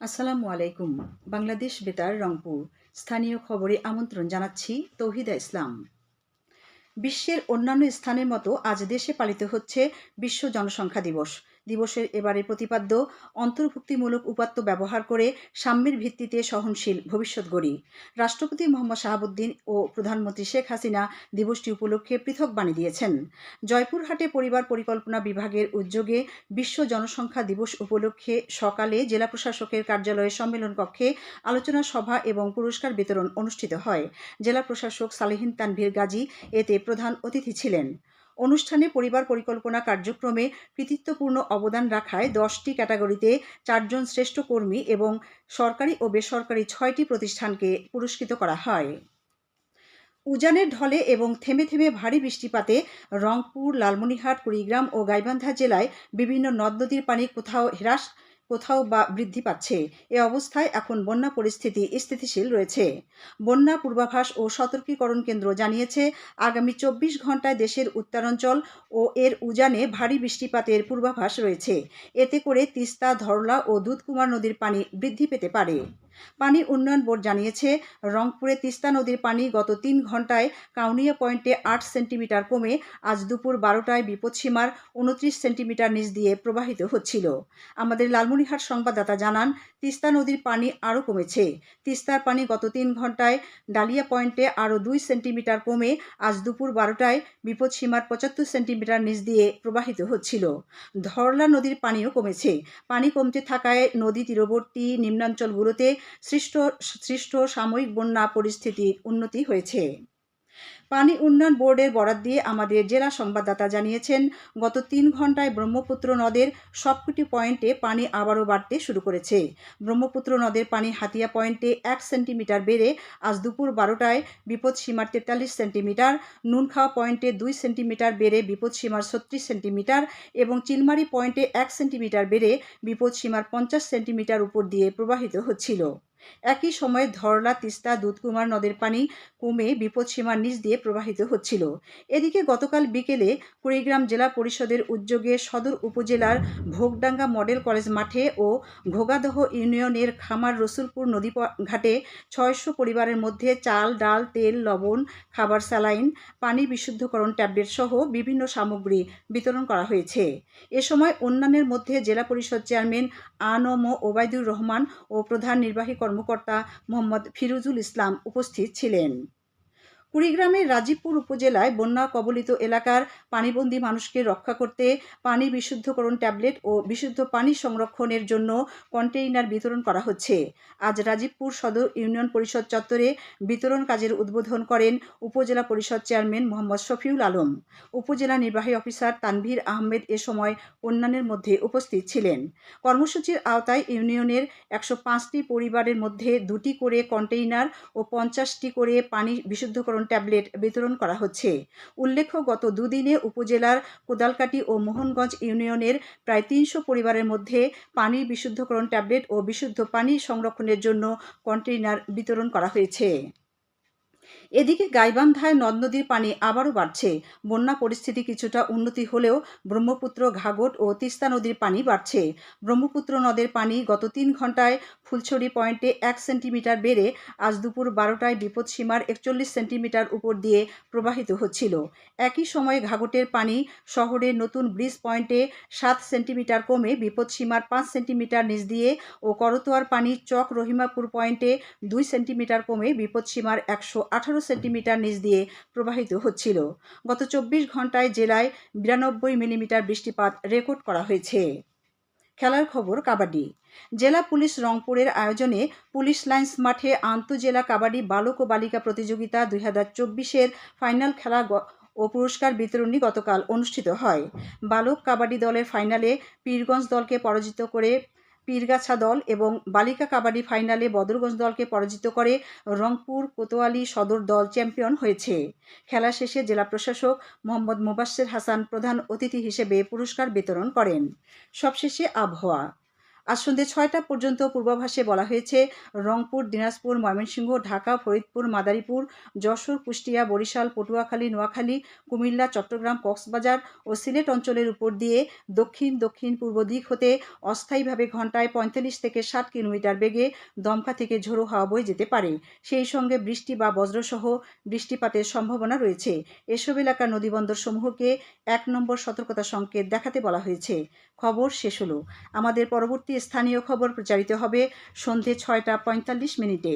আসসালামু আলাইকুম। বাংলাদেশ বেতার, রংপুর। স্থানীয় খবরে আমন্ত্রণ জানাচ্ছি তৌহিদা ইসলাম। বিশ্বের অন্যান্য স্থানের মতো আজ দেশে পালিত হচ্ছে বিশ্ব জনসংখ্যা দিবস। দিবসের এবারে প্রতিপাদ্য অন্তর্ভুক্তিমূলক উপাত্ত ব্যবহার করে সাম্যের ভিত্তিতে সহনশীল ভবিষ্যৎ গড়ি। রাষ্ট্রপতি মোহাম্মদ শাহাবুদ্দিন ও প্রধানমন্ত্রী শেখ হাসিনা দিবসটি উপলক্ষে পৃথক বাণী দিয়েছেন। জয়পুরহাটে পরিবার পরিকল্পনা বিভাগের উদ্যোগে বিশ্ব জনসংখ্যা দিবস উপলক্ষে সকালে জেলা প্রশাসকের কার্যালয়ে সম্মেলন কক্ষে আলোচনা সভা এবং পুরস্কার বিতরণ অনুষ্ঠিত হয়। জেলা প্রশাসক সালেহিন তানভীর গাজী এতে প্রধান অতিথি ছিলেন। অনুষ্ঠানে পরিবার পরিকল্পনা কার্যক্রমে কৃতিত্বপূর্ণ অবদান রাখায় দশটি ক্যাটাগরিতে চারজন শ্রেষ্ঠ কর্মী এবং সরকারি ও বেসরকারি ছয়টি প্রতিষ্ঠানকে পুরস্কৃত করা হয়। উজানের ঢলে এবং থেমে থেমে ভারী বৃষ্টিপাতে রংপুর, লালমনিরহাট, কুড়িগ্রাম ও গাইবান্ধা জেলায় বিভিন্ন নদ নদীর পানি কোথাও হ্রাস কোথাও বা বৃদ্ধি পাচ্ছে। এ অবস্থায় এখন বন্যা পরিস্থিতি স্থিতিশীল রয়েছে। বন্যা পূর্বাভাস ও সতর্কীকরণ কেন্দ্র জানিয়েছে, আগামী চব্বিশ ঘন্টায় দেশের উত্তরাঞ্চল ও এর উজানে ভারী বৃষ্টিপাতের পূর্বাভাস রয়েছে। এতে করে তিস্তা, ধরলা ও দুধকুমার নদীর পানি বৃদ্ধি পেতে পারে। পানি উন্নয়ন বোর্ড জানিয়েছে, রংপুরে তিস্তা নদীর পানি গত তিন ঘন্টায় কাউনিয়া পয়েন্টে আট সেন্টিমিটার কমে আজ দুপুর বারোটায় বিপদসীমার উনত্রিশ সেন্টিমিটার নিচ দিয়ে প্রবাহিত হচ্ছিল। আমাদের লালমনিরহাট সংবাদদাতা জানান, তিস্তা নদীর পানি আরও কমেছে। তিস্তার পানি গত তিন ঘন্টায় ডালিয়া পয়েন্টে আরও দুই সেন্টিমিটার কমে আজ দুপুর বারোটায় বিপদসীমার পঁচাত্তর সেন্টিমিটার নিচ দিয়ে প্রবাহিত হচ্ছিল। ধরলা নদীর পানিও কমেছে। পানি কমতে থাকায় নদী তীরবর্তী নিম্নাঞ্চলগুলোতে সৃষ্ট সৃষ্ট সাময়িক বন্যা পরিস্থিতির উন্নতি হয়েছে। পানি উন্নয়ন বোর্ডের বরাদ দিয়ে আমাদের জেলা সংবাদদাতা জানিয়েছেন, গত তিন ঘন্টায় ব্রহ্মপুত্র নদের সবকটি পয়েন্টে পানি আবারও বাড়তে শুরু করেছে। ব্রহ্মপুত্র নদের পানি হাতিয়া পয়েন্টে এক সেন্টিমিটার বেড়ে আজ দুপুর বারোটায় বিপদসীমার তেতাল্লিশ সেন্টিমিটার, নুনখাওয়া পয়েন্টে দুই সেন্টিমিটার বেড়ে বিপদসীমার ছত্রিশ সেন্টিমিটার এবং চিলমারি পয়েন্টে এক সেন্টিমিটার বেড়ে বিপদসীমার পঞ্চাশ সেন্টিমিটার উপর দিয়ে প্রবাহিত হচ্ছিল। একই সময়ে ধরলা, তিস্তা, দুধকুমার নদের পানি কমে বিপদসীমার নিচ দিয়ে প্রবাহিত হচ্ছিল। এদিকে গতকাল বিকেলে কুড়িগ্রাম জেলা পরিষদের উদ্যোগে সদর উপজেলার ভোগডাঙ্গা মডেল কলেজ মাঠে ও ঘোগাদহ ইউনিয়নের খামার রসুলপুর নদী ঘাটে ছয়শো পরিবারের মধ্যে চাল, ডাল, তেল, লবণ, খাবার, স্যালাইন, পানি বিশুদ্ধকরণ ট্যাবলেট সহ বিভিন্ন সামগ্রী বিতরণ করা হয়েছে। এ সময় অন্যান্যের মধ্যে জেলা পরিষদ চেয়ারম্যান আনম ওবায়দুর রহমান ও প্রধান নির্বাহী কর্মকর্তা মোহাম্মদ ফিরুজুল ইসলাম উপস্থিত ছিলেন। কুড়িগ্রামের রাজীবপুর উপজেলায় বন্যা কবলিত এলাকার পানিবন্দী মানুষকে রক্ষা করতে পানি বিশুদ্ধকরণ ট্যাবলেট ও বিশুদ্ধ পানি সংরক্ষণের জন্য কন্টেইনার বিতরণ করা হচ্ছে। আজ রাজীবপুর সদর ইউনিয়ন পরিষদ চত্বরে বিতরণ কাজের উদ্বোধন করেন উপজেলা পরিষদ চেয়ারম্যান মোহাম্মদ শফিউল আলম। উপজেলা নির্বাহী অফিসার তানভীর আহমেদ এ সময় অন্যান্যের মধ্যে উপস্থিত ছিলেন। কর্মসূচির আওতায় ইউনিয়নের একশো পাঁচটি পরিবারের মধ্যে দুটি করে কন্টেইনার ও পঞ্চাশটি করে পানি বিশুদ্ধকরণ ট্যাবলেট বিতরণ করা হচ্ছে। উল্লেখ্য, গত দুদিনে উপজেলার কোদালকাটি ও মোহনগঞ্জ ইউনিয়নের প্রায় তিনশো পরিবারের মধ্যে পানি বিশুদ্ধকরণ ট্যাবলেট ও বিশুদ্ধ পানি সংরক্ষণের জন্য কন্টেইনার বিতরণ করা হয়েছে। এদিকে গাইবান্ধায় নদ নদীর পানি আবারও বাড়ছে। বন্যা পরিস্থিতি কিছুটা উন্নতি হলেও ব্রহ্মপুত্র, ঘাগট ও তিস্তা নদীর পানি বাড়ছে। ব্রহ্মপুত্র নদের পানি গত তিন ঘন্টায় ফুলছড়ি পয়েন্টে এক সেন্টিমিটার বেড়ে আজ দুপুর বারোটায় বিপদসীমার একচল্লিশ সেন্টিমিটার উপর দিয়ে প্রবাহিত হচ্ছিল। একই সময়ে ঘাগটের পানি শহরের নতুন ব্রিজ পয়েন্টে সাত সেন্টিমিটার কমে বিপদসীমার পাঁচ সেন্টিমিটার নিচ দিয়ে ও করতোয়ার পানি চক রহিমাপুর পয়েন্টে দুই সেন্টিমিটার কমে বিপদসীমার একশো আট আঠারো সেন্টিমিটার নিচ দিয়ে প্রবাহিত হচ্ছিল। গত চব্বিশ ঘন্টায় জেলায় বিরানব্বই মিলিমিটার বৃষ্টিপাত রেকর্ড করা হয়েছে। খেলার খবর কাবাডি। জেলা পুলিশ রংপুরের আয়োজনে পুলিশ লাইন্স মাঠে আন্তজেলা কাবাডি বালক ও বালিকা প্রতিযোগিতা দুই হাজার চব্বিশের ফাইনাল খেলা ও পুরস্কার বিতরণী গতকাল অনুষ্ঠিত হয়। বালক কাবাডি দলের ফাইনালে পীরগঞ্জ দলকে পরাজিত করে পীরগাছা দল এবং বালিকা কাবাডি ফাইনালে বদরগঞ্জ দলকে পরাজিত করে রংপুর কোতোয়ালি সদর দল চ্যাম্পিয়ন হয়েছে। খেলা শেষে জেলা প্রশাসক মোহাম্মদ মোবাশ্বের হাসান প্রধান অতিথি হিসেবে পুরস্কার বিতরণ করেন। সবশেষে আবহাওয়া। আজ সন্ধ্যে ছয়টা পর্যন্ত পূর্বাভাসে বলা হয়েছে, রংপুর, দিনাজপুর, ময়মনসিংহ, ঢাকা, ফরিদপুর, মাদারীপুর, যশোর, কুষ্টিয়া, বরিশাল, পটুয়াখালী, নোয়াখালী, কুমিল্লা, চট্টগ্রাম, কক্সবাজার ও সিলেট অঞ্চলের উপর দিয়ে দক্ষিণ দক্ষিণ, পূর্ব দিক হতে অস্থায়ীভাবে ঘন্টায় পঁয়তাল্লিশ থেকে ষাট কিলোমিটার বেগে দমকা থেকে ঝোড়ো হাওয়া বয়ে যেতে পারে। সেই সঙ্গে বৃষ্টি বা বজ্রসহ বৃষ্টিপাতের সম্ভাবনা রয়েছে। এসব এলাকার নদীবন্দর সমূহকে এক নম্বর সতর্কতা সংকেত দেখাতে বলা হয়েছে। খবর শেষ হলো। আমাদের পরবর্তী স্থানীয় খবর প্রচারিত হবে সন্ধে ছয়টা পঁয়তাল্লিশ মিনিটে।